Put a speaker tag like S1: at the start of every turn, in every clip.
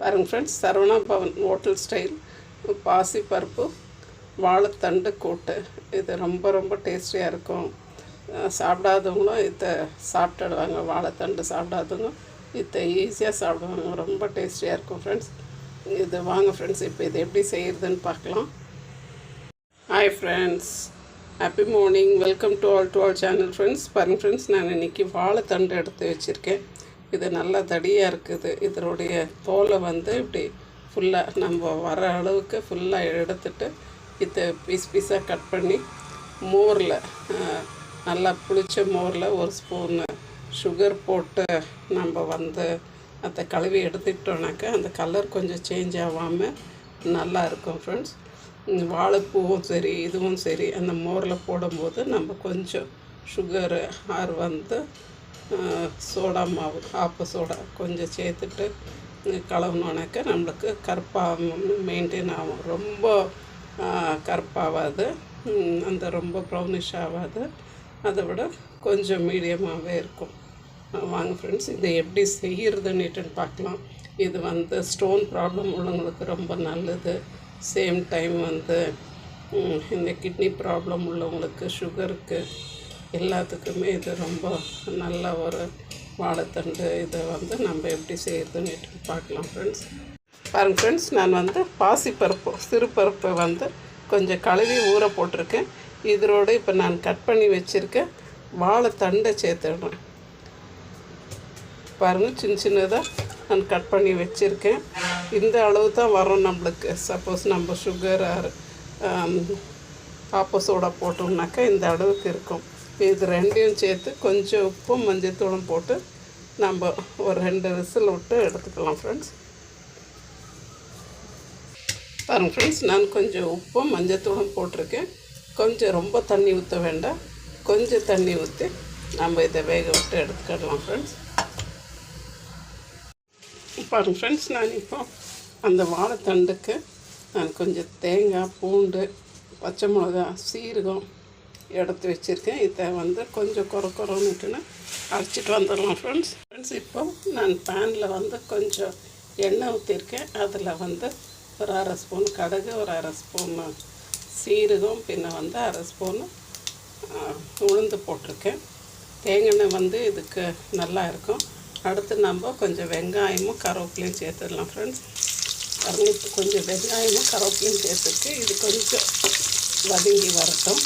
S1: பாருங்கள் friends Saravana Bhavan hotel style பாசி பருப்பு வாழைத்தண்டு கூட்டு. இது ரொம்ப ரொம்ப டேஸ்டியாக இருக்கும். சாப்பிடாதவங்களும் இதை சாப்பிட்டுடுவாங்க. வாழைத்தண்டு சாப்பிடாதவங்க இதை ஈஸியாக சாப்பிடுவாங்க. ரொம்ப டேஸ்டியாக இருக்கும் ஃப்ரெண்ட்ஸ் இது வாங்க ஃப்ரெண்ட்ஸ் இப்போ இது எப்படி செய்கிறதுன்னு பார்க்கலாம். Hi friends happy morning welcome to all to all channel friends பாருங்க ஃப்ரெண்ட்ஸ் நான் இன்றைக்கி வாழைத்தண்டு எடுத்து வச்சுருக்கேன். இது நல்லா தடியாக இருக்குது. இதனுடைய தோலை வந்து இப்படி ஃபுல்லாக நம்ம வர அளவுக்கு ஃபுல்லாக எடுத்துட்டு இதை பீஸ் பீஸாக கட் பண்ணி மோரில் நல்லா புளிச்ச மோரில் ஒரு ஸ்பூனு சுகர் போட்டு நம்ம வந்து அதை கழுவி எடுத்துக்கிட்டோன்னாக்கா அந்த கலர் கொஞ்சம் சேஞ்ச் ஆகாமல் நல்லா இருக்கும் ஃப்ரெண்ட்ஸ் வாழைப்பூவும் சரி இதுவும் சரி அந்த மோரில் போடும்போது நம்ம கொஞ்சம் சுகரு ஆர் வந்து சோடா மாவு ஆப்பு சோடா கொஞ்சம் சேர்த்துட்டு கலவுனோனாக்கா நம்மளுக்கு கருப்பாக மெயின்டைன் ஆகும். ரொம்ப கருப்பாகாது. அந்த ரொம்ப ப்ரௌனிஷ் ஆகாது. அதை விட கொஞ்சம் மீடியமாகவே இருக்கும். வாங்க ஃப்ரெண்ட்ஸ் இதை எப்படி செய்கிறதுன்னுட்டுன்னு பார்க்கலாம். இது வந்து ஸ்டோன் ப்ராப்ளம் உள்ளவங்களுக்கு ரொம்ப நல்லது. சேம் டைம் வந்து இந்த கிட்னி ப்ராப்ளம் உள்ளவங்களுக்கு சுகருக்கு எல்லாத்துக்குமே இது ரொம்ப நல்ல ஒரு வாழைத்தண்டு இதை வந்து நம்ம எப்படி செய்கிறதுன்னு பார்க்கலாம் ஃப்ரெண்ட்ஸ் பாருங்க ஃப்ரெண்ட்ஸ் நான் வந்து பாசிப்பருப்பு சிறுபருப்பை வந்து கொஞ்சம் கழுவி ஊற போட்டிருக்கேன். இதோடு இப்போ நான் கட் பண்ணி வச்சுருக்கேன் வாழைத்தண்டை சேர்த்துடுறேன். பாருங்கள் சின்ன சின்னதாக நான் கட் பண்ணி வச்சுருக்கேன். இந்த அளவு தான் வரும் நம்மளுக்கு. சப்போஸ் நம்ம சுகர் ஆர் ஆப்போ சோடா போட்டோம்னாக்கா இந்த அளவுக்கு இருக்கும். இது ரெண்டையும் சேர்த்து கொஞ்சம் உப்பும் மஞ்சத்தூளும் போட்டு நம்ம ஒரு ரெண்டு விசில் விட்டு எடுத்துக்கலாம் ஃப்ரெண்ட்ஸ் பாருங்க ஃப்ரெண்ட்ஸ் நான் கொஞ்சம் உப்பும் மஞ்சத்தூளும் போட்டிருக்கேன். கொஞ்சம் ரொம்ப தண்ணி ஊற்ற வேண்டாம். கொஞ்சம் தண்ணி ஊற்றி நம்ம இதை வேக விட்டு எடுத்துக்கிடலாம் ஃப்ரெண்ட்ஸ் பாருங்க ஃப்ரெண்ட்ஸ் நான் இப்போ அந்த வாழைத்தண்டுக்கு நான் கொஞ்சம் தேங்காய் பூண்டு பச்சை மிளகா சீரகம் எடுத்து வச்சுருக்கேன். இதை வந்து கொஞ்சம் குறை குறன்னுட்டுன்னு அரைச்சிட்டு வந்துடலாம் ஃப்ரெண்ட்ஸ் ஃப்ரெண்ட்ஸ் இப்போ நான் பேனில் வந்து கொஞ்சம் எண்ணெய் ஊற்றிருக்கேன் அதில் வந்து ஒரு அரை ஸ்பூன் கடுகு ஒரு அரை ஸ்பூன் சீரகம் பின்ன வந்து அரை ஸ்பூன் உளுந்து போட்டிருக்கேன். தேங்காய் வந்து இதுக்கு நல்லா இருக்கும். அடுத்து நம்ம கொஞ்சம் வெங்காயமும் கருவேப்பிலையும் சேர்த்துடலாம் ஃப்ரெண்ட்ஸ் பாருங்க இப்போ கொஞ்சம் வெங்காயமும் கருவேப்பிலையும் சேர்த்துருக்கு இது கொஞ்சம் வதங்கி வரட்டும்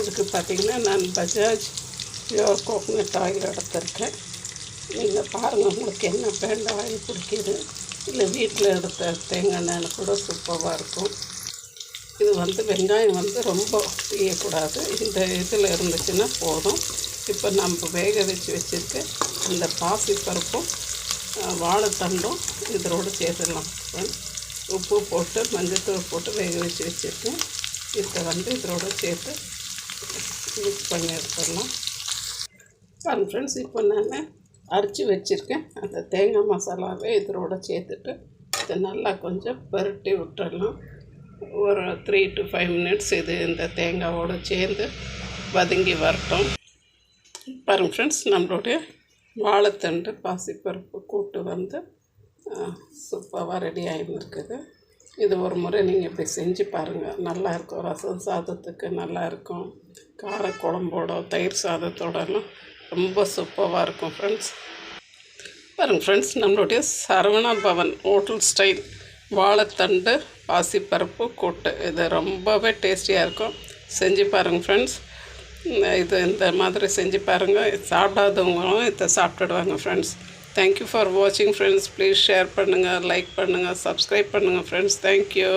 S1: இதுக்கு பார்த்திங்கன்னா நான் பஜாஜ் யோர் கோகனட் ஆயில் எடுத்திருக்கேன். நீங்கள் பாருங்கள் உங்களுக்கு என்ன பேண்ட் ஆயில் பிடிக்கிது. இல்லை வீட்டில் எடுத்த தேங்காய் எண்ணெய் கூட சூப்பராக இருக்கும். இது வந்து வெங்காயம் வந்து ரொம்ப செய்யக்கூடாது இந்த இதில் இருந்துச்சுன்னா போதும். இப்போ நம்ம வேக வச்சு வச்சுருக்க அந்த பாசி பருப்பும் வாழைத்தண்டும் இதோடு சேர்த்துடலாம். உப்பு போட்டு மஞ்சத்தூள் போட்டு வேக வச்சு வச்சுருக்கேன். இதை வந்து இதோட சேர்த்து மிக்ஸ் பண்ணி எடுத்துடணும். பாருங்க ஃப்ரெண்ட்ஸ் இப்போ நான் அரைச்சி வச்சுருக்கேன். அந்த தேங்காய் மசாலாவே இதோட சேர்த்துட்டு இதை நல்லா கொஞ்சம் பரட்டி விட்டுடலாம். ஒரு த்ரீ டு ஃபைவ் மினிட்ஸ் இது இந்த தேங்காவோடு சேர்ந்து வதங்கி வரட்டும். பாருங்க ஃப்ரெண்ட்ஸ் நம்மளுடைய வாழைத்தண்டு பாசிப்பருப்பு கூட்டு வந்து சூப்பராக ரெடி ஆகிருக்குது இது ஒரு முறை நீங்கள் இப்படி செஞ்சு பாருங்கள் நல்லா இருக்கும். ரசம் சாதத்துக்கு நல்லா இருக்கும். கார குழம்போட தயிர் சாதத்தோடலாம் ரொம்ப சூப்பராக இருக்கும் ஃப்ரெண்ட்ஸ் பாருங்கள் ஃப்ரெண்ட்ஸ் நம்மளுடைய சரவணா பவன் ஹோட்டல் ஸ்டைல் வாழைத்தண்டு பாசிப்பருப்பு கூட்டு. இது ரொம்பவே டேஸ்டியாக இருக்கும். செஞ்சு பாருங்கள் ஃப்ரெண்ட்ஸ் இது இந்த மாதிரி செஞ்சு பாருங்கள் சாப்பிடாதவங்களும் இதை சாப்பிட்டுடுவாங்க ஃப்ரெண்ட்ஸ் தேங்க்யூ ஃபார் வாட்சிங் ஃப்ரெண்ட்ஸ் ப்ளீஸ் ஷேர் பண்ணுங்கள் லைக் பண்ணுங்கள் சப்ஸ்கிரைப் பண்ணுங்கள் ஃப்ரெண்ட்ஸ் தேங்க்யூ